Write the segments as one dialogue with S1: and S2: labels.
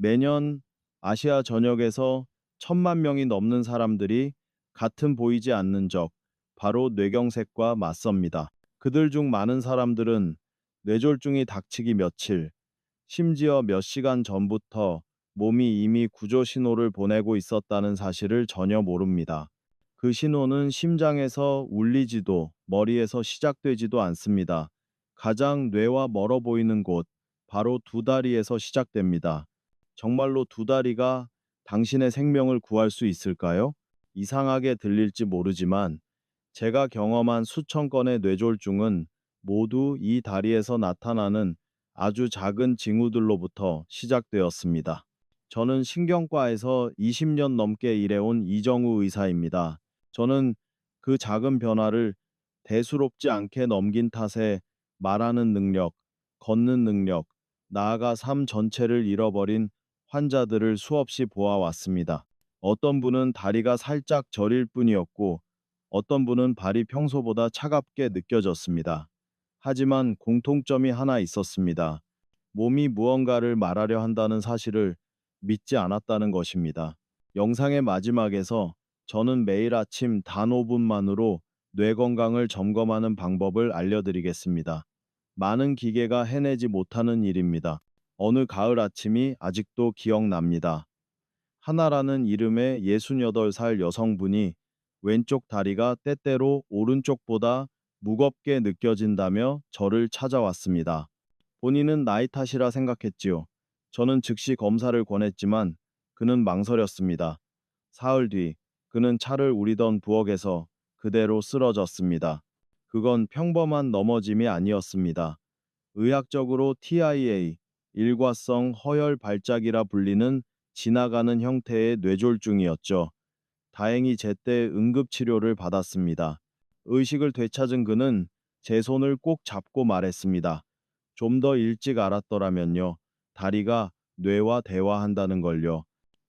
S1: 매년 아시아 전역에서 천만 명이 넘는 사람들이 같은 보이지 않는 적, 바로 뇌경색과 맞섭니다. 그들 중 많은 사람들은 뇌졸중이 닥치기 며칠, 심지어 몇 시간 전부터 몸이 이미 구조 신호를 보내고 있었다는 사실을 전혀 모릅니다. 그 신호는 심장에서 울리지도 머리에서 시작되지도 않습니다. 가장 뇌와 멀어 보이는 곳, 바로 두 다리에서 시작됩니다. 정말로 두 다리가 당신의 생명을 구할 수 있을까요? 이상하게 들릴지 모르지만 제가 경험한 수천 건의 뇌졸중은 모두 이 다리에서 나타나는 아주 작은 징후들로부터 시작되었습니다. 저는 신경과에서 20년 넘게 일해온 이정우 의사입니다. 저는 그 작은 변화를 대수롭지 않게 넘긴 탓에 말하는 능력, 걷는 능력, 나아가 삶 전체를 잃어버린 환자들을 수없이 보아왔습니다. 어떤 분은 다리가 살짝 저릴 뿐이었고 어떤 분은 발이 평소보다 차갑게 느껴졌습니다. 하지만 공통점이 하나 있었습니다. 몸이 무언가를 말하려 한다는 사실을 믿지 않았다는 것입니다. 영상의 마지막에서 저는 매일 아침 단 5분만으로 뇌 건강을 점검하는 방법을 알려드리겠습니다. 많은 기계가 해내지 못하는 일입니다. 어느 가을 아침이 아직도 기억납니다. 하나라는 이름의 68살 여성분이 왼쪽 다리가 때때로 오른쪽보다 무겁게 느껴진다며 저를 찾아왔습니다. 본인은 나이 탓이라 생각했지요. 저는 즉시 검사를 권했지만 그는 망설였습니다. 사흘 뒤 그는 차를 우리던 부엌에서 그대로 쓰러졌습니다. 그건 평범한 넘어짐이 아니었습니다. 의학적으로 TIA, 일과성 허혈 발작이라 불리는 지나가는 형태의 뇌졸중이었죠. 다행히 제때 응급치료를 받았습니다. 의식을 되찾은 그는 제 손을 꼭 잡고 말했습니다. 좀 더 일찍 알았더라면요. 다리가 뇌와 대화한다는 걸요.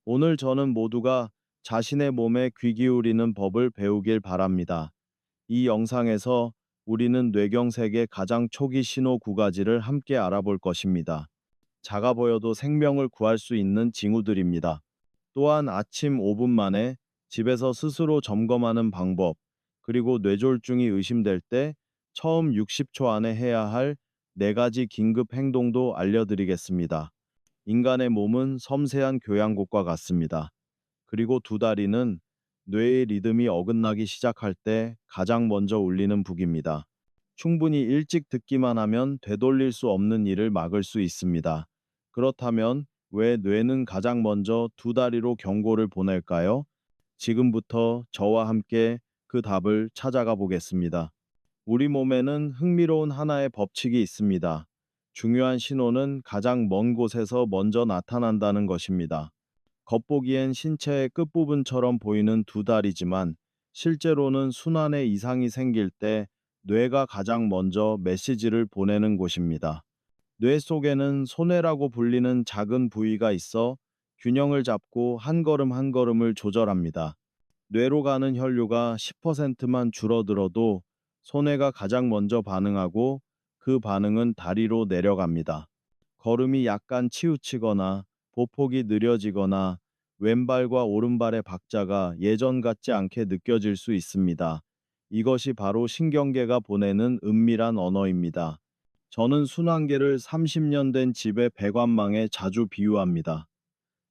S1: 오늘 저는 모두가 자신의 몸에 귀 기울이는 법을 배우길 바랍니다. 이 영상에서 우리는 뇌경색의 가장 초기 신호 구 가지를 함께 알아볼 것입니다. 작아 보여도 생명을 구할 수 있는 징후들입니다. 또한 아침 5분 만에 집에서 스스로 점검하는 방법, 그리고 뇌졸중이 의심될 때 처음 60초 안에 해야 할네 가지 긴급 행동도 알려드리겠습니다. 인간의 몸은 섬세한 교양곡과 같습니다. 그리고 두 다리는 뇌의 리듬이 어긋나기 시작할 때 가장 먼저 울리는 북입니다. 충분히 일찍 듣기만 하면 되돌릴 수 없는 일을 막을 수 있습니다. 그렇다면 왜 뇌는 가장 먼저 두 다리로 경고를 보낼까요? 지금부터 저와 함께 그 답을 찾아가 보겠습니다. 우리 몸에는 흥미로운 하나의 법칙이 있습니다. 중요한 신호는 가장 먼 곳에서 먼저 나타난다는 것입니다. 겉보기엔 신체의 끝부분처럼 보이는 두 다리지만 실제로는 순환에 이상이 생길 때 뇌가 가장 먼저 메시지를 보내는 곳입니다. 뇌 속에는 소뇌라고 불리는 작은 부위가 있어 균형을 잡고 한 걸음 한 걸음을 조절합니다. 뇌로 가는 혈류가 10%만 줄어들어도 소뇌가 가장 먼저 반응하고 그 반응은 다리로 내려갑니다. 걸음이 약간 치우치거나 보폭이 느려지거나 왼발과 오른발의 박자가 예전 같지 않게 느껴질 수 있습니다. 이것이 바로 신경계가 보내는 은밀한 언어입니다. 저는 순환계를 30년 된 집의 배관망에 자주 비유합니다.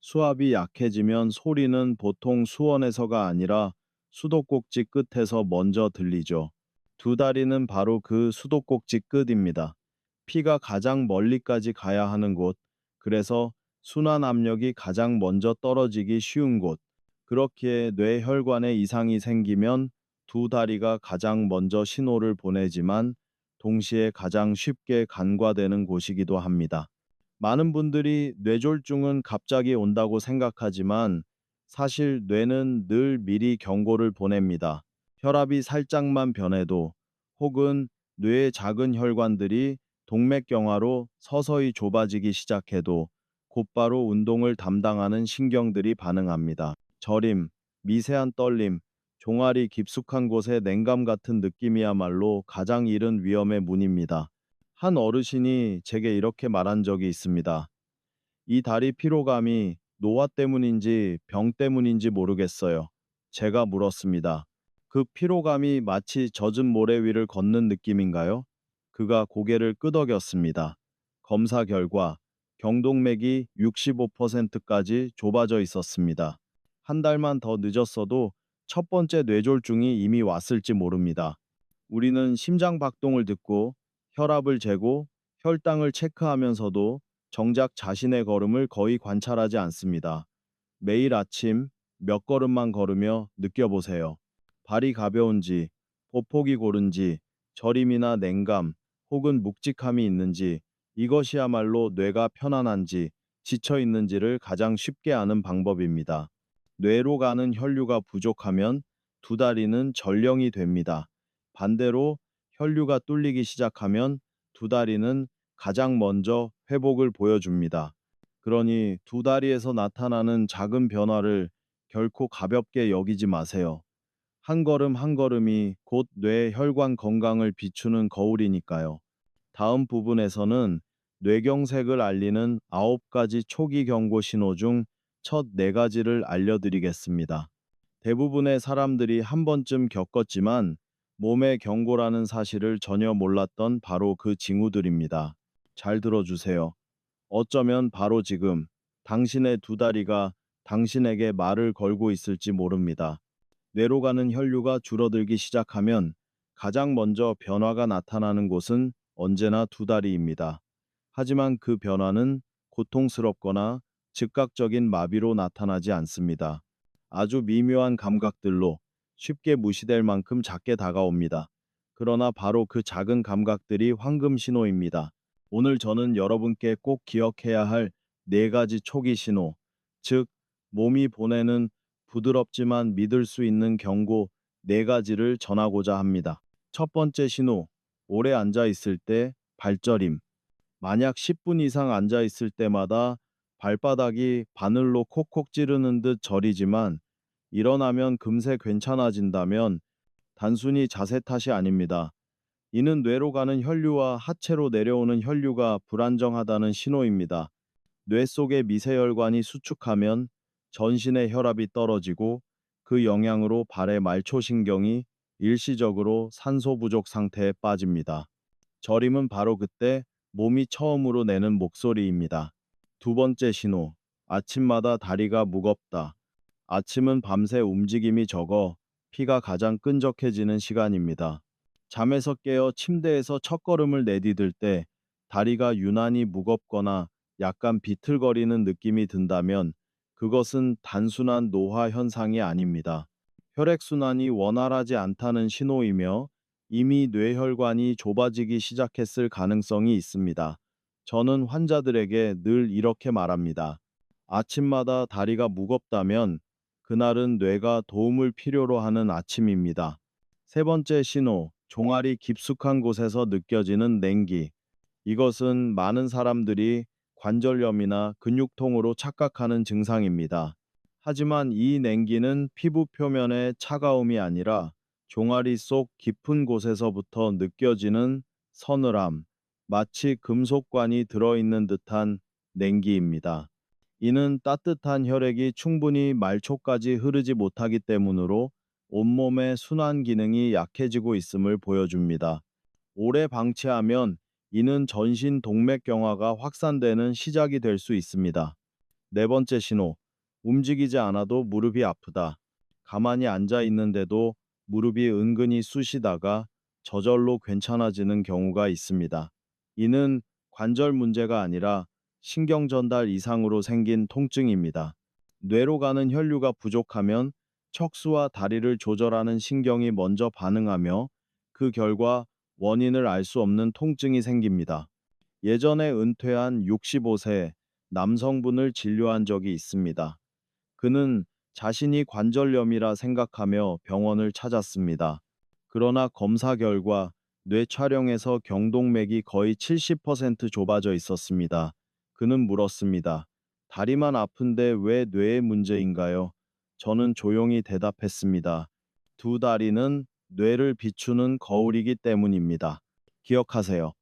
S1: 수압이 약해지면 소리는 보통 수원에서가 아니라 수도꼭지 끝에서 먼저 들리죠. 두 다리는 바로 그 수도꼭지 끝입니다. 피가 가장 멀리까지 가야 하는 곳, 그래서 순환 압력이 가장 먼저 떨어지기 쉬운 곳. 그렇기에 뇌혈관에 이상이 생기면 두 다리가 가장 먼저 신호를 보내지만 동시에 가장 쉽게 간과되는 곳이기도 합니다. 많은 분들이 뇌졸중은 갑자기 온다고 생각하지만 사실 뇌는 늘 미리 경고를 보냅니다. 혈압이 살짝만 변해도 혹은 뇌의 작은 혈관들이 동맥경화로 서서히 좁아지기 시작해도 곧바로 운동을 담당하는 신경들이 반응합니다. 저림, 미세한 떨림, 종아리 깊숙한 곳의 냉감 같은 느낌이야말로 가장 이른 위험의 문입니다. 한 어르신이 제게 이렇게 말한 적이 있습니다. 이 다리 피로감이 노화 때문인지 병 때문인지 모르겠어요. 제가 물었습니다. 그 피로감이 마치 젖은 모래 위를 걷는 느낌인가요? 그가 고개를 끄덕였습니다. 검사 결과 경동맥이 65%까지 좁아져 있었습니다. 한 달만 더 늦었어도 첫 번째 뇌졸중이 이미 왔을지 모릅니다. 우리는 심장 박동을 듣고 혈압을 재고 혈당을 체크하면서도 정작 자신의 걸음을 거의 관찰하지 않습니다. 매일 아침 몇 걸음만 걸으며 느껴보세요. 발이 가벼운지, 보폭이 고른지, 저림이나 냉감 혹은 묵직함이 있는지, 이것이야말로 뇌가 편안한지, 지쳐 있는지를 가장 쉽게 아는 방법입니다. 뇌로 가는 혈류가 부족하면 두 다리는 전령이 됩니다. 반대로 혈류가 뚫리기 시작하면 두 다리는 가장 먼저 회복을 보여줍니다. 그러니 두 다리에서 나타나는 작은 변화를 결코 가볍게 여기지 마세요. 한 걸음 한 걸음이 곧 뇌 혈관 건강을 비추는 거울이니까요. 다음 부분에서는 뇌경색을 알리는 9가지 초기 경고 신호 중 첫 네 가지를 알려드리겠습니다. 대부분의 사람들이 한 번쯤 겪었지만 몸의 경고라는 사실을 전혀 몰랐던 바로 그 징후들입니다. 잘 들어주세요. 어쩌면 바로 지금 당신의 두 다리가 당신에게 말을 걸고 있을지 모릅니다. 뇌로 가는 혈류가 줄어들기 시작하면 가장 먼저 변화가 나타나는 곳은 언제나 두 다리입니다. 하지만 그 변화는 고통스럽거나 즉각적인 마비로 나타나지 않습니다. 아주 미묘한 감각들로 쉽게 무시될 만큼 작게 다가옵니다. 그러나 바로 그 작은 감각들이 황금 신호입니다. 오늘 저는 여러분께 꼭 기억해야 할 네 가지 초기 신호, 즉 몸이 보내는 부드럽지만 믿을 수 있는 경고 네 가지를 전하고자 합니다. 첫 번째 신호, 오래 앉아 있을 때 발저림. 만약 10분 이상 앉아 있을 때마다 발바닥이 바늘로 콕콕 찌르는 듯 저리지만 일어나면 금세 괜찮아진다면 단순히 자세 탓이 아닙니다. 이는 뇌로 가는 혈류와 하체로 내려오는 혈류가 불안정하다는 신호입니다. 뇌 속의 미세혈관이 수축하면 전신의 혈압이 떨어지고 그 영향으로 발의 말초신경이 일시적으로 산소 부족 상태에 빠집니다. 저림은 바로 그때 몸이 처음으로 내는 목소리입니다. 두 번째 신호, 아침마다 다리가 무겁다. 아침은 밤새 움직임이 적어 피가 가장 끈적해지는 시간입니다. 잠에서 깨어 침대에서 첫걸음을 내디딜 때 다리가 유난히 무겁거나 약간 비틀거리는 느낌이 든다면 그것은 단순한 노화 현상이 아닙니다. 혈액순환이 원활하지 않다는 신호이며 이미 뇌혈관이 좁아지기 시작했을 가능성이 있습니다. 저는 환자들에게 늘 이렇게 말합니다. 아침마다 다리가 무겁다면 그날은 뇌가 도움을 필요로 하는 아침입니다. 세 번째 신호, 종아리 깊숙한 곳에서 느껴지는 냉기. 이것은 많은 사람들이 관절염이나 근육통으로 착각하는 증상입니다. 하지만 이 냉기는 피부 표면의 차가움이 아니라 종아리 속 깊은 곳에서부터 느껴지는 서늘함, 마치 금속관이 들어있는 듯한 냉기입니다. 이는 따뜻한 혈액이 충분히 말초까지 흐르지 못하기 때문으로 온몸의 순환 기능이 약해지고 있음을 보여줍니다. 오래 방치하면 이는 전신 동맥경화가 확산되는 시작이 될 수 있습니다. 네 번째 신호, 움직이지 않아도 무릎이 아프다. 가만히 앉아 있는데도 무릎이 은근히 쑤시다가 저절로 괜찮아지는 경우가 있습니다. 이는 관절 문제가 아니라 신경 전달 이상으로 생긴 통증입니다. 뇌로 가는 혈류가 부족하면 척수와 다리를 조절하는 신경이 먼저 반응하며 그 결과 원인을 알 수 없는 통증이 생깁니다. 예전에 은퇴한 65세 남성분을 진료한 적이 있습니다. 그는 자신이 관절염이라 생각하며 병원을 찾았습니다. 그러나 검사 결과 뇌 촬영에서 경동맥이 거의 70% 좁아져 있었습니다. 그는 물었습니다. 다리만 아픈데 왜 뇌의 문제인가요? 저는 조용히 대답했습니다. 두 다리는 뇌를 비추는 거울이기 때문입니다. 기억하세요.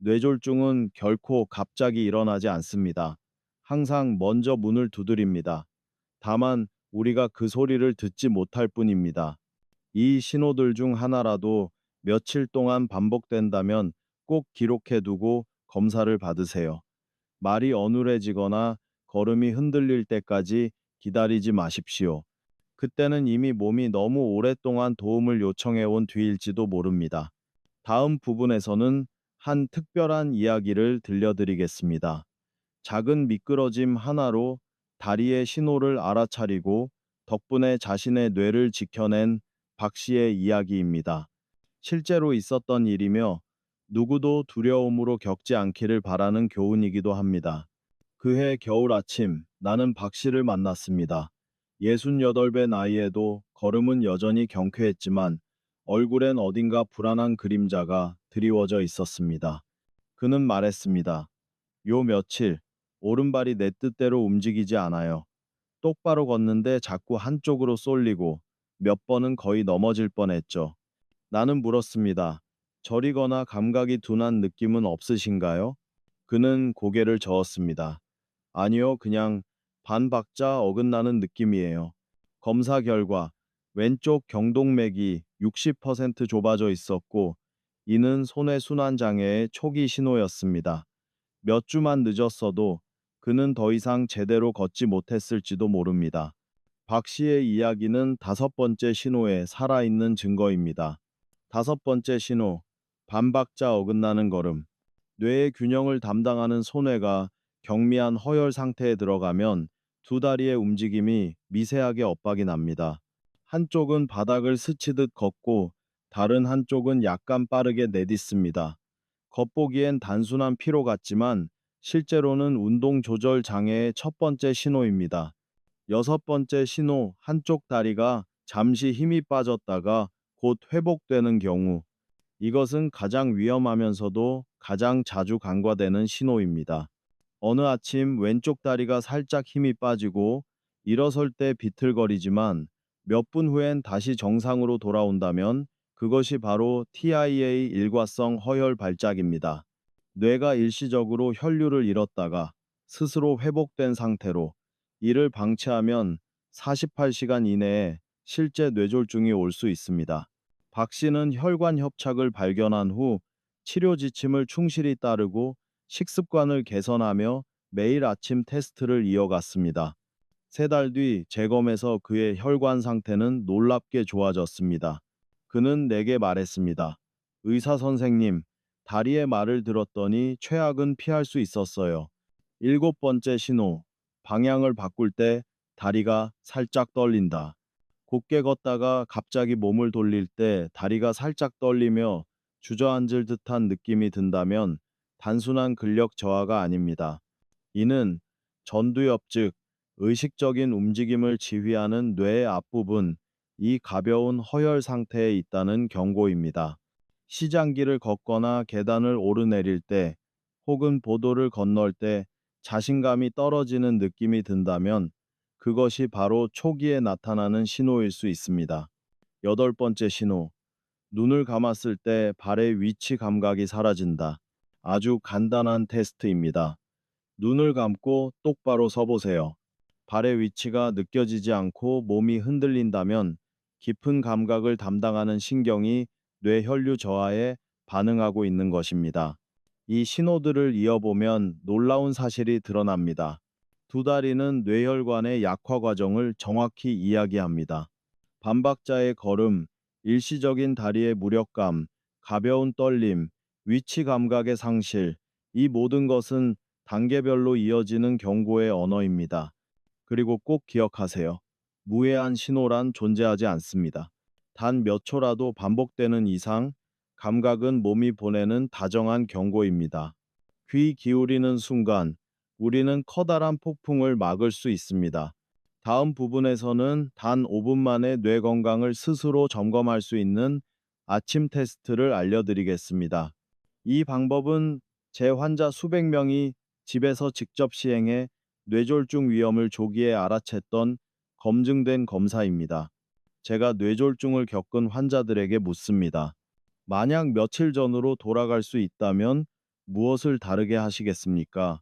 S1: 뇌졸중은 결코 갑자기 일어나지 않습니다. 항상 먼저 문을 두드립니다. 다만 우리가 그 소리를 듣지 못할 뿐입니다. 이 신호들 중 하나라도 며칠 동안 반복된다면 꼭 기록해 두고 검사를 받으세요. 말이 어눌해지거나 걸음이 흔들릴 때까지 기다리지 마십시오. 그때는 이미 몸이 너무 오랫동안 도움을 요청해 온 뒤일지도 모릅니다. 다음 부분에서는 한 특별한 이야기를 들려드리겠습니다. 작은 미끄러짐 하나로 다리의 신호를 알아차리고 덕분에 자신의 뇌를 지켜낸 박 씨의 이야기입니다. 실제로 있었던 일이며 누구도 두려움으로 겪지 않기를 바라는 교훈이기도 합니다. 그해 겨울 아침 나는 박 씨를 만났습니다. 68배 나이에도 걸음은 여전히 경쾌했지만 얼굴엔 어딘가 불안한 그림자가 드리워져 있었습니다. 그는 말했습니다. 요 며칠 오른발이 내 뜻대로 움직이지 않아요. 똑바로 걷는데 자꾸 한쪽으로 쏠리고 몇 번은 거의 넘어질 뻔했죠. 나는 물었습니다. 저리거나 감각이 둔한 느낌은 없으신가요? 그는 고개를 저었습니다. 아니요, 그냥 반박자 어긋나는 느낌이에요. 검사 결과 왼쪽 경동맥이 60% 좁아져 있었고 이는 손해순환 장애의 초기 신호였습니다. 몇 주만 늦었어도 그는 더 이상 제대로 걷지 못했을지도 모릅니다. 박 씨의 이야기는 다섯 번째 신호의 살아있는 증거입니다. 다섯 번째 신호, 반박자 어긋나는 걸음. 뇌의 균형을 담당하는 손해가 경미한 허열 상태에 들어가면 두 다리의 움직임이 미세하게 엇박이 납니다. 한쪽은 바닥을 스치듯 걷고 다른 한쪽은 약간 빠르게 내딛습니다. 겉보기엔 단순한 피로 같지만 실제로는 운동 조절 장애의 첫 번째 신호입니다. 여섯 번째 신호, 한쪽 다리가 잠시 힘이 빠졌다가 곧 회복되는 경우. 이것은 가장 위험하면서도 가장 자주 간과되는 신호입니다. 어느 아침 왼쪽 다리가 살짝 힘이 빠지고 일어설 때 비틀거리지만 몇 분 후엔 다시 정상으로 돌아온다면 그것이 바로 TIA 일과성 허혈 발작입니다. 뇌가 일시적으로 혈류를 잃었다가 스스로 회복된 상태로 이를 방치하면 48시간 이내에 실제 뇌졸중이 올 수 있습니다. 박 씨는 혈관 협착을 발견한 후 치료 지침을 충실히 따르고 식습관을 개선하며 매일 아침 테스트를 이어갔습니다. 세 달 뒤 재검에서 그의 혈관 상태는 놀랍게 좋아졌습니다. 그는 내게 말했습니다. 의사 선생님, 다리의 말을 들었더니 최악은 피할 수 있었어요. 일곱 번째 신호, 방향을 바꿀 때 다리가 살짝 떨린다. 곧게 걷다가 갑자기 몸을 돌릴 때 다리가 살짝 떨리며 주저앉을 듯한 느낌이 든다면 단순한 근력 저하가 아닙니다. 이는 전두엽 즉 의식적인 움직임을 지휘하는 뇌의 앞부분, 이 가벼운 허열 상태에 있다는 경고입니다. 시장길을 걷거나 계단을 오르내릴 때 혹은 보도를 건널 때 자신감이 떨어지는 느낌이 든다면 그것이 바로 초기에 나타나는 신호일 수 있습니다. 여덟 번째 신호. 눈을 감았을 때 발의 위치 감각이 사라진다. 아주 간단한 테스트입니다. 눈을 감고 똑바로 서보세요. 발의 위치가 느껴지지 않고 몸이 흔들린다면 깊은 감각을 담당하는 신경이 뇌 혈류 저하에 반응하고 있는 것입니다. 이 신호들을 이어보면 놀라운 사실이 드러납니다. 두 다리는 뇌혈관의 약화 과정을 정확히 이야기합니다. 반박자의 걸음, 일시적인 다리의 무력감, 가벼운 떨림, 위치 감각의 상실, 이 모든 것은 단계별로 이어지는 경고의 언어입니다. 그리고 꼭 기억하세요. 무해한 신호란 존재하지 않습니다. 단 몇 초라도 반복되는 이상 감각은 몸이 보내는 다정한 경고입니다. 귀 기울이는 순간 우리는 커다란 폭풍을 막을 수 있습니다. 다음 부분에서는 단 5분 만에 뇌 건강을 스스로 점검할 수 있는 아침 테스트를 알려드리겠습니다. 이 방법은 제 환자 수백 명이 집에서 직접 시행해 뇌졸중 위험을 조기에 알아챘던 검증된 검사입니다. 제가 뇌졸중을 겪은 환자들에게 묻습니다. 만약 며칠 전으로 돌아갈 수 있다면 무엇을 다르게 하시겠습니까?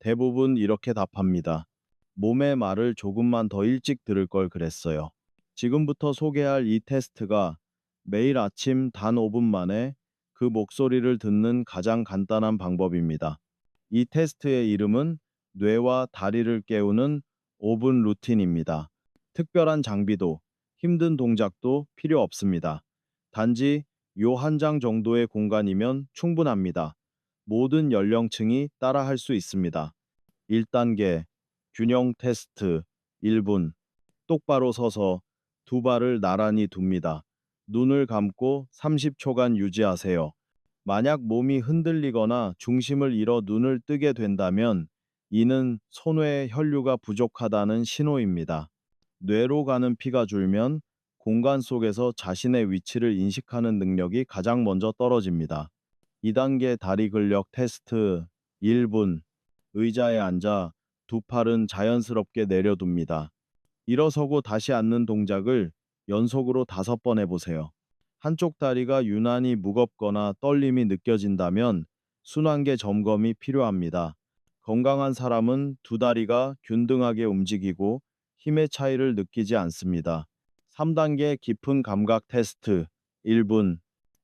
S1: 대부분 이렇게 답합니다. 몸의 말을 조금만 더 일찍 들을 걸 그랬어요. 지금부터 소개할 이 테스트가 매일 아침 단 5분 만에 그 목소리를 듣는 가장 간단한 방법입니다. 이 테스트의 이름은 뇌와 다리를 깨우는 5분 루틴입니다. 특별한 장비도 힘든 동작도 필요 없습니다. 단지 요 한 장 정도의 공간이면 충분합니다. 모든 연령층이 따라할 수 있습니다. 1단계 균형 테스트 1분 똑바로 서서 두 발을 나란히 둡니다. 눈을 감고 30초간 유지하세요. 만약 몸이 흔들리거나 중심을 잃어 눈을 뜨게 된다면 이는 손외의 혈류가 부족하다는 신호입니다. 뇌로 가는 피가 줄면 공간 속에서 자신의 위치를 인식하는 능력이 가장 먼저 떨어집니다. 2단계 다리 근력 테스트 1분 의자에 앉아 두 팔은 자연스럽게 내려둡니다. 일어서고 다시 앉는 동작을 연속으로 다섯 번 해보세요. 한쪽 다리가 유난히 무겁거나 떨림이 느껴진다면 순환계 점검이 필요합니다. 건강한 사람은 두 다리가 균등하게 움직이고 힘의 차이를 느끼지 않습니다. 3단계 깊은 감각 테스트 1분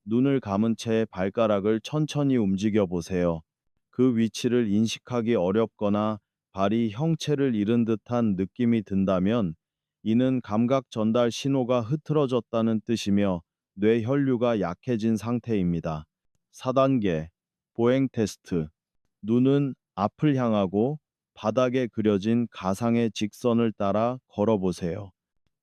S1: 눈을 감은 채 발가락을 천천히 움직여 보세요. 그 위치를 인식하기 어렵거나 발이 형체를 잃은 듯한 느낌이 든다면 이는 감각 전달 신호가 흐트러졌다는 뜻이며 뇌 혈류가 약해진 상태입니다. 4단계 보행 테스트 눈은 앞을 향하고 바닥에 그려진 가상의 직선을 따라 걸어보세요.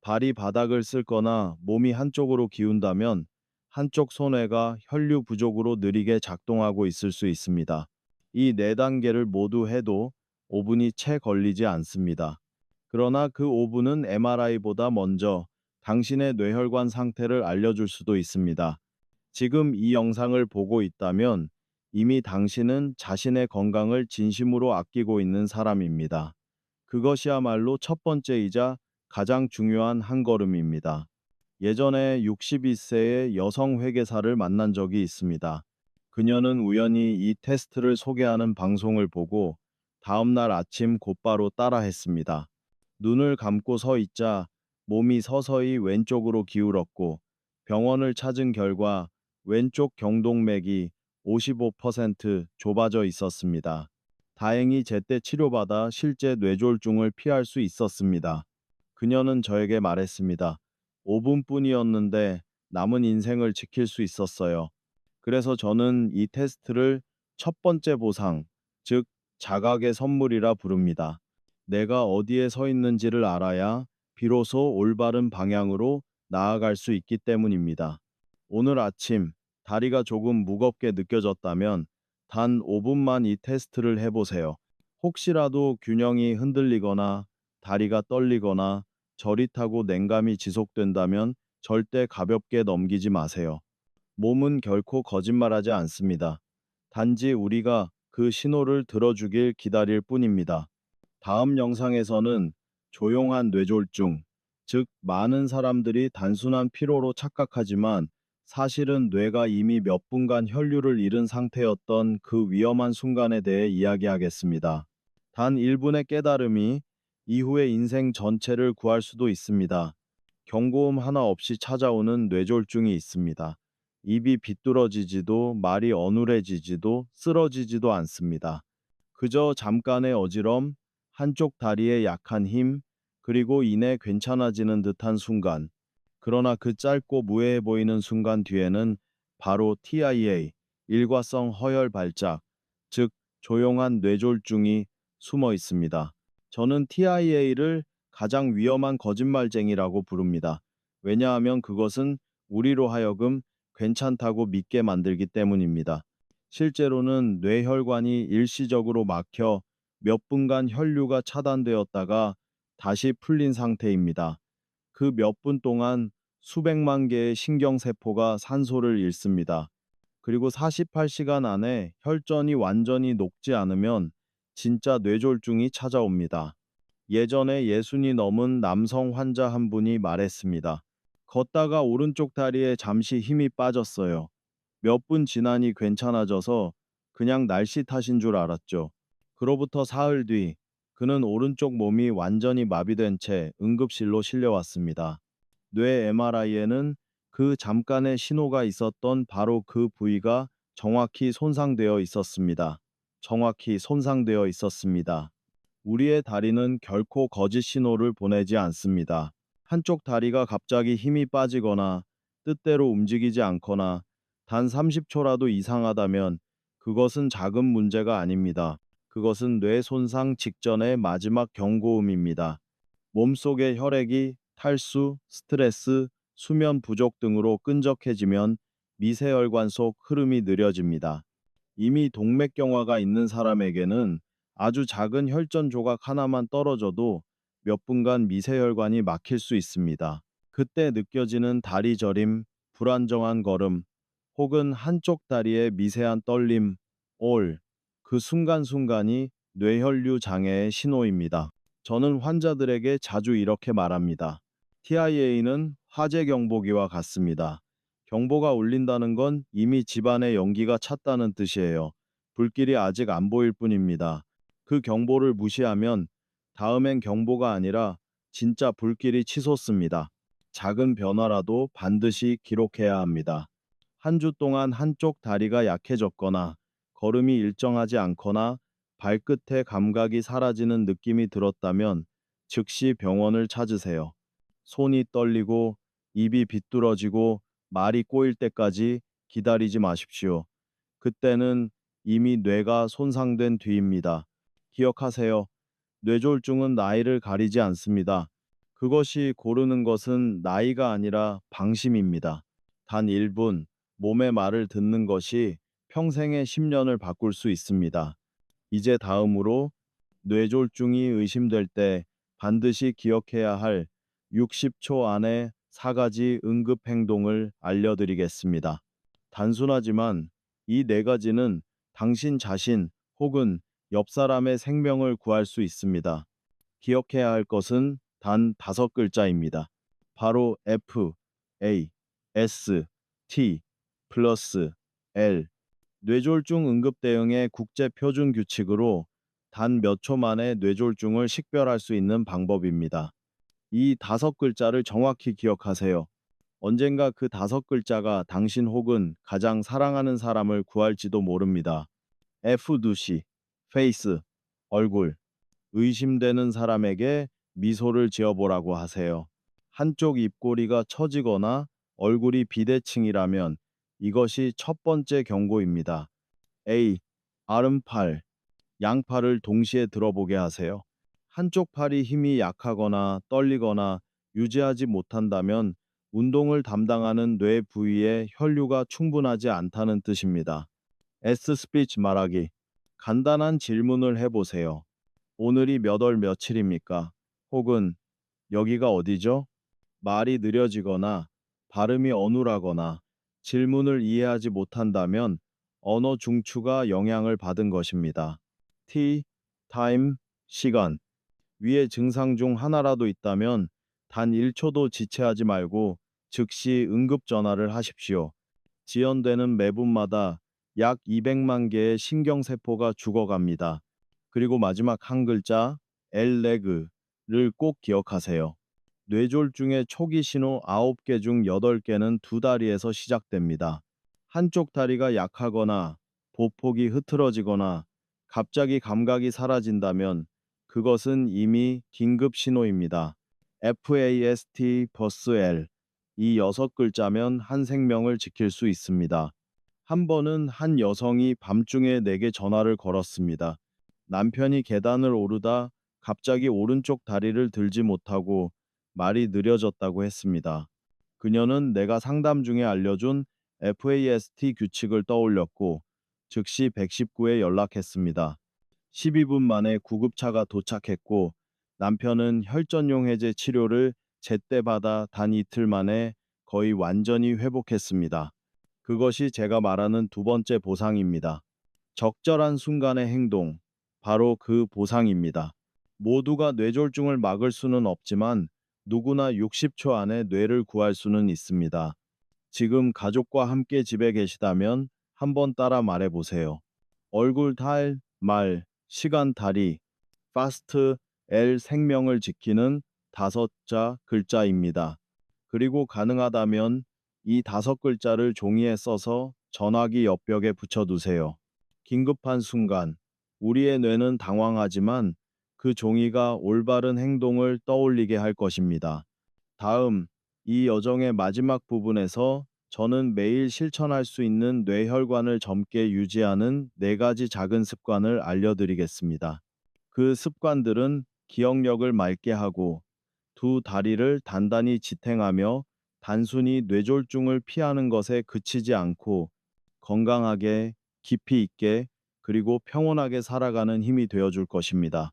S1: 발이 바닥을 쓸거나 몸이 한쪽으로 기운다면 한쪽 손해가 혈류 부족으로 느리게 작동하고 있을 수 있습니다. 이네 단계를 모두 해도 5분이 채 걸리지 않습니다. 그러나 그 5분은 MRI보다 먼저 당신의 뇌혈관 상태를 알려줄 수도 있습니다. 지금 이 영상을 보고 있다면 이미 당신은 자신의 건강을 진심으로 아끼고 있는 사람입니다. 그것이야말로 첫 번째이자 가장 중요한 한 걸음입니다. 예전에 62세의 여성 회계사를 만난 적이 있습니다. 그녀는 우연히 이 테스트를 소개하는 방송을 보고 다음날 아침 곧바로 따라했습니다. 눈을 감고 서 있자 몸이 서서히 왼쪽으로 기울었고 병원을 찾은 결과 왼쪽 경동맥이 55% 좁아져 있었습니다. 다행히 제때 치료받아 실제 뇌졸중을 피할 수 있었습니다. 그녀는 저에게 말했습니다. 5분뿐이었는데 남은 인생을 지킬 수 있었어요. 그래서 저는 이 테스트를 첫 번째 보상, 즉 자각의 선물이라 부릅니다. 내가 어디에 서 있는지를 알아야 비로소 올바른 방향으로 나아갈 수 있기 때문입니다. 오늘 아침 다리가 조금 무겁게 느껴졌다면 단 5분만 이 테스트를 해보세요. 혹시라도 균형이 흔들리거나 다리가 떨리거나 저릿하고 냉감이 지속된다면 절대 가볍게 넘기지 마세요. 몸은 결코 거짓말하지 않습니다. 단지 우리가 그 신호를 들어주길 기다릴 뿐입니다. 다음 영상에서는 조용한 뇌졸중, 즉 많은 사람들이 단순한 피로로 착각하지만 사실은 뇌가 이미 몇 분간 혈류를 잃은 상태였던 그 위험한 순간에 대해 이야기하겠습니다. 단 1분의 깨달음이 이후의 인생 전체를 구할 수도 있습니다. 경고음 하나 없이 찾아오는 뇌졸중이 있습니다. 입이 비뚤어지지도 말이 어눌해지지도 쓰러지지도 않습니다. 그저 잠깐의 어지럼, 한쪽 다리의 약한 힘, 그리고 이내 괜찮아지는 듯한 순간. 그러나 그 짧고 무해해 보이는 순간 뒤에는 바로 TIA, 일과성 허혈 발작, 즉 조용한 뇌졸중이 숨어 있습니다. 저는 TIA를 가장 위험한 거짓말쟁이라고 부릅니다. 왜냐하면 그것은 우리로 하여금 괜찮다고 믿게 만들기 때문입니다. 실제로는 뇌혈관이 일시적으로 막혀 몇 분간 혈류가 차단되었다가 다시 풀린 상태입니다. 그 몇 분 동안 수백만 개의 신경세포가 산소를 잃습니다. 그리고 48시간 안에 혈전이 완전히 녹지 않으면 진짜 뇌졸중이 찾아옵니다. 예전에 예순이 넘은 남성 환자 한 분이 말했습니다. 걷다가 오른쪽 다리에 잠시 힘이 빠졌어요. 몇 분 지나니 괜찮아져서 그냥 날씨 탓인 줄 알았죠. 그로부터 사흘 뒤 그는 오른쪽 몸이 완전히 마비된 채 응급실로 실려왔습니다. 뇌 MRI에는 그 잠깐의 신호가 있었던 바로 그 부위가 정확히 손상되어 있었습니다. 정확히 손상되어 있었습니다. 우리의 다리는 결코 거짓 신호를 보내지 않습니다. 한쪽 다리가 갑자기 힘이 빠지거나 뜻대로 움직이지 않거나 단 30초라도 이상하다면 그것은 작은 문제가 아닙니다. 그것은 뇌 손상 직전의 마지막 경고음입니다. 몸속의 혈액이 탈수, 스트레스, 수면 부족 등으로 끈적해지면 미세혈관 속 흐름이 느려집니다. 이미 동맥경화가 있는 사람에게는 아주 작은 혈전 조각 하나만 떨어져도 몇 분간 미세혈관이 막힐 수 있습니다. 그때 느껴지는 다리 저림, 불안정한 걸음, 혹은 한쪽 다리의 미세한 떨림, 올, 그 순간순간이 뇌혈류 장애의 신호입니다. 저는 환자들에게 자주 이렇게 말합니다. TIA는 화재 경보기와 같습니다. 경보가 울린다는 건 이미 집안에 연기가 찼다는 뜻이에요. 불길이 아직 안 보일 뿐입니다. 그 경보를 무시하면 다음엔 경보가 아니라 진짜 불길이 치솟습니다. 작은 변화라도 반드시 기록해야 합니다. 한 주 동안 한쪽 다리가 약해졌거나 걸음이 일정하지 않거나 발끝의 감각이 사라지는 느낌이 들었다면 즉시 병원을 찾으세요. 손이 떨리고 입이 비뚤어지고 말이 꼬일 때까지 기다리지 마십시오. 그때는 이미 뇌가 손상된 뒤입니다. 기억하세요. 뇌졸중은 나이를 가리지 않습니다. 그것이 고르는 것은 나이가 아니라 방심입니다. 단 1분 몸의 말을 듣는 것이 평생의 10년을 바꿀 수 있습니다. 이제 다음으로 뇌졸중이 의심될 때 반드시 기억해야 할 60초 안에 4가지 응급 행동을 알려드리겠습니다. 단순하지만 이 네 가지는 당신 자신 혹은 옆 사람의 생명을 구할 수 있습니다. 기억해야 할 것은 단 다섯 글자입니다. 바로 F, A, S, T, 플러스 L. 뇌졸중 응급 대응의 국제 표준 규칙으로 단 몇 초 만에 뇌졸중을 식별할 수 있는 방법입니다. 이 다섯 글자를 정확히 기억하세요. 언젠가 그 다섯 글자가 당신 혹은 가장 사랑하는 사람을 구할지도 모릅니다. F2C, face, 얼굴. 의심되는 사람에게 미소를 지어보라고 하세요. 한쪽 입꼬리가 처지거나 얼굴이 비대칭이라면 이것이 첫 번째 경고입니다. A. 아름팔. 양팔을 동시에 들어보게 하세요. 한쪽 팔이 힘이 약하거나 떨리거나 유지하지 못한다면 운동을 담당하는 뇌 부위에 혈류가 충분하지 않다는 뜻입니다. S 스피치 말하기. 간단한 질문을 해보세요. 오늘이 몇 월 며칠입니까? 혹은 여기가 어디죠? 말이 느려지거나 발음이 어눌하거나 질문을 이해하지 못한다면 언어 중추가 영향을 받은 것입니다. T, time, 시간. 위의 증상 중 하나라도 있다면 단 1초도 지체하지 말고 즉시 응급 전화를 하십시오. 지연되는 매분마다 약 200만 개의 신경세포가 죽어갑니다. 그리고 마지막 한 글자 엘레그를 꼭 기억하세요. 뇌졸중의 초기 신호 9개 중 8개는 두 다리에서 시작됩니다. 한쪽 다리가 약하거나 보폭이 흐트러지거나 갑자기 감각이 사라진다면 그것은 이미 긴급 신호입니다. FAST 버스 L 이 여섯 글자면 한 생명을 지킬 수 있습니다. 한 번은 한 여성이 밤중에 내게 전화를 걸었습니다. 남편이 계단을 오르다 갑자기 오른쪽 다리를 들지 못하고 말이 느려졌다고 했습니다. 그녀는 내가 상담 중에 알려준 FAST 규칙을 떠올렸고 즉시 119에 연락했습니다. 12분 만에 구급차가 도착했고 남편은 혈전용 해제 치료를 제때 받아 단 이틀 만에 거의 완전히 회복했습니다. 그것이 제가 말하는 두 번째 보상입니다. 적절한 순간의 행동, 바로 그 보상입니다. 모두가 뇌졸중을 막을 수는 없지만 누구나 60초 안에 뇌를 구할 수는 있습니다. 지금 가족과 함께 집에 계시다면 한번 따라 말해 보세요. 얼굴 탈, 말, 시간 다리, fast L 생명을 지키는 다섯 자 글자입니다. 그리고 가능하다면 이 다섯 글자를 종이에 써서 전화기 옆벽에 붙여두세요. 긴급한 순간, 우리의 뇌는 당황하지만 그 종이가 올바른 행동을 떠올리게 할 것입니다. 다음, 이 여정의 마지막 부분에서 저는 매일 실천할 수 있는 뇌혈관을 젊게 유지하는 네 가지 작은 습관을 알려드리겠습니다. 그 습관들은 기억력을 맑게 하고 두 다리를 단단히 지탱하며 단순히 뇌졸중을 피하는 것에 그치지 않고 건강하게, 깊이 있게, 그리고 평온하게 살아가는 힘이 되어줄 것입니다.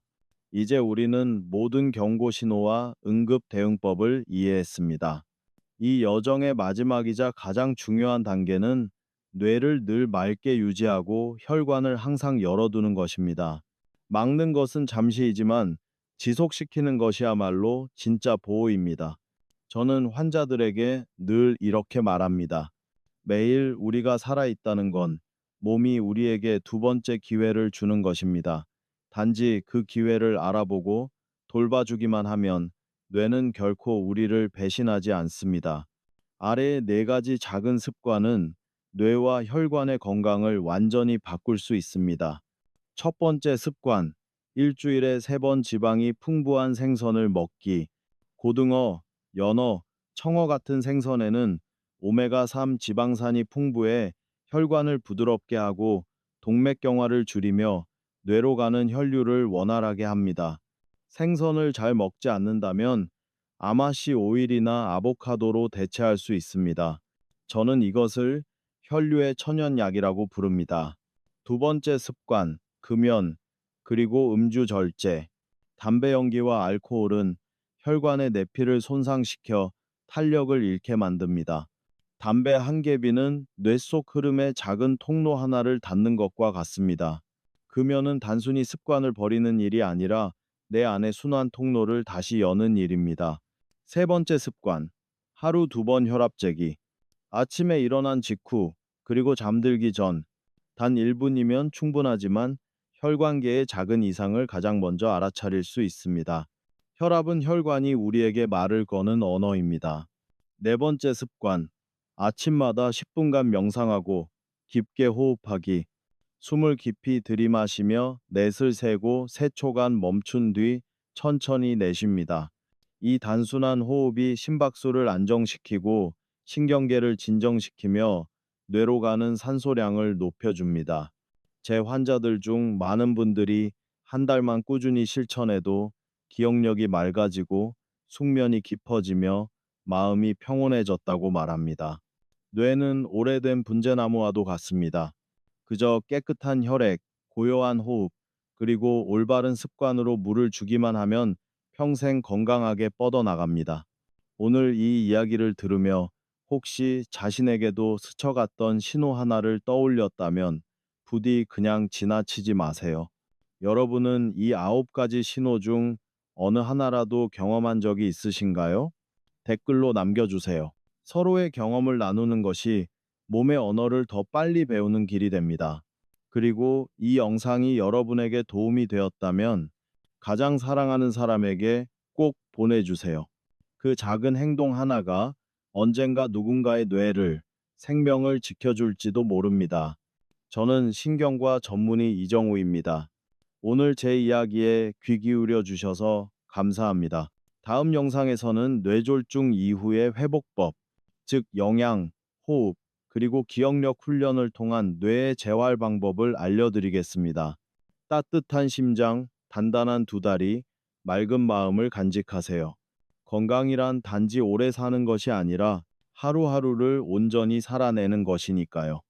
S1: 이제 우리는 모든 경고 신호와 응급 대응법을 이해했습니다. 이 여정의 마지막이자 가장 중요한 단계는 뇌를 늘 맑게 유지하고 혈관을 항상 열어두는 것입니다. 막는 것은 잠시이지만 지속시키는 것이야말로 진짜 보호입니다. 저는 환자들에게 늘 이렇게 말합니다. 매일 우리가 살아있다는 건 몸이 우리에게 두 번째 기회를 주는 것입니다. 단지 그 기회를 알아보고 돌봐주기만 하면 뇌는 결코 우리를 배신하지 않습니다. 아래의 네 가지 작은 습관은 뇌와 혈관의 건강을 완전히 바꿀 수 있습니다. 첫 번째 습관, 일주일에 세 번 지방이 풍부한 생선을 먹기. 고등어, 연어, 청어 같은 생선에는 오메가3 지방산이 풍부해 혈관을 부드럽게 하고 동맥경화를 줄이며 뇌로 가는 혈류를 원활하게 합니다. 생선을 잘 먹지 않는다면 아마시 오일이나 아보카도로 대체할 수 있습니다. 저는 이것을 혈류의 천연약이라고 부릅니다. 두 번째 습관, 금연, 그리고 음주 절제. 담배 연기와 알코올은 혈관의 내피를 손상시켜 탄력을 잃게 만듭니다. 담배 한 개비는 뇌 속 흐름의 작은 통로 하나를 닫는 것과 같습니다. 금연은 단순히 습관을 버리는 일이 아니라 내 안의 순환 통로를 다시 여는 일입니다. 세 번째 습관. 하루 두 번 혈압 재기. 아침에 일어난 직후, 그리고 잠들기 전, 단 1분이면 충분하지만 혈관계의 작은 이상을 가장 먼저 알아차릴 수 있습니다. 혈압은 혈관이 우리에게 말을 거는 언어입니다. 네 번째 습관. 아침마다 10분간 명상하고 깊게 호흡하기. 숨을 깊이 들이마시며 넷을 세고 세 초간 멈춘 뒤 천천히 내쉽니다. 이 단순한 호흡이 심박수를 안정시키고 신경계를 진정시키며 뇌로 가는 산소량을 높여줍니다. 제 환자들 중 많은 분들이 한 달만 꾸준히 실천해도 기억력이 맑아지고 숙면이 깊어지며 마음이 평온해졌다고 말합니다. 뇌는 오래된 분재나무와도 같습니다. 그저 깨끗한 혈액, 고요한 호흡, 그리고 올바른 습관으로 물을 주기만 하면 평생 건강하게 뻗어나갑니다. 오늘 이 이야기를 들으며 혹시 자신에게도 스쳐갔던 신호 하나를 떠올렸다면 부디 그냥 지나치지 마세요. 여러분은 이 아홉 가지 신호 중 어느 하나라도 경험한 적이 있으신가요? 댓글로 남겨주세요. 서로의 경험을 나누는 것이 몸의 언어를 더 빨리 배우는 길이 됩니다. 그리고 이 영상이 여러분에게 도움이 되었다면 가장 사랑하는 사람에게 꼭 보내주세요. 그 작은 행동 하나가 언젠가 누군가의 뇌를, 생명을 지켜줄지도 모릅니다. 저는 신경과 전문의 이정우입니다. 오늘 제 이야기에 귀 기울여 주셔서 감사합니다. 다음 영상에서는 뇌졸중 이후의 회복법, 즉 영양, 호흡, 그리고 기억력 훈련을 통한 뇌의 재활 방법을 알려드리겠습니다. 따뜻한 심장, 단단한 두 다리, 맑은 마음을 간직하세요. 건강이란 단지 오래 사는 것이 아니라 하루하루를 온전히 살아내는 것이니까요.